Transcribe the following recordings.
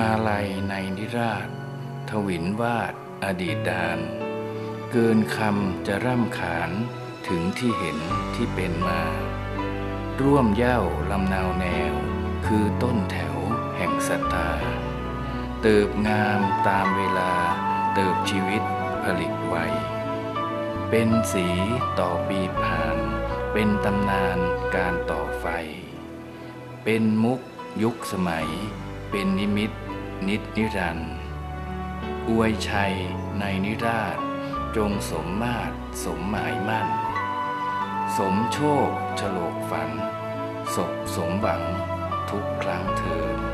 อาลัยในนิราชทวินวาดอดีตดาน เกินคำจะร่ำขานถึงที่เห็นที่เป็นมา ร่วมเย้าลำนาวแนว คือต้นแถวแห่งศรัทธา เติบงามตามเวลา เติบชีวิตผลิตไวเป็นสีต่อปีผ่าน เป็นตำนานการต่อไฟ เป็นมุกยุคสมัย เป็นนิมิต นิจนิรันดร์อวยชัยในนิราช จงสมมาตรสมหมายมั่น สมโชคฉลกฝันศพสมหวังทุกครั้งเถิด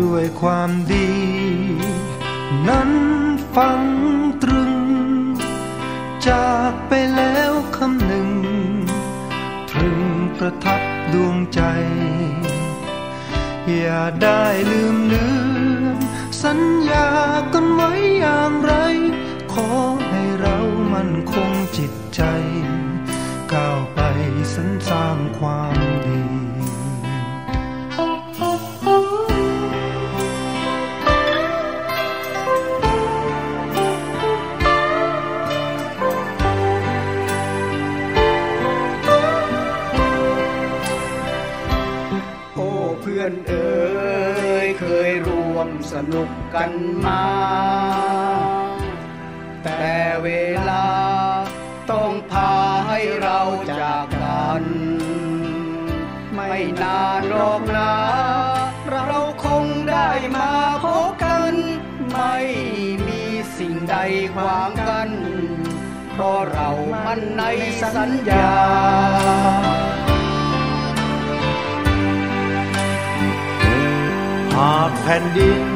ด้วยความดี นั้นฟังตรึง จากไปแล้วคำหนึ่งตรึงประทับดวงใจ อย่าได้ลืมเลือนสัญญากันไว้อย่างไร ขอให้เรามันคงจิตใจ ก้าวไปสรรสร้างความดี นุกกันมา แต่เวลาต้องพาให้เราจากกัน ไม่นานหรอกนะเราคงได้มาพบกัน ไม่มีสิ่งใดขวางกัน เพราะเรามันในสัญญาหากแผ่นดิน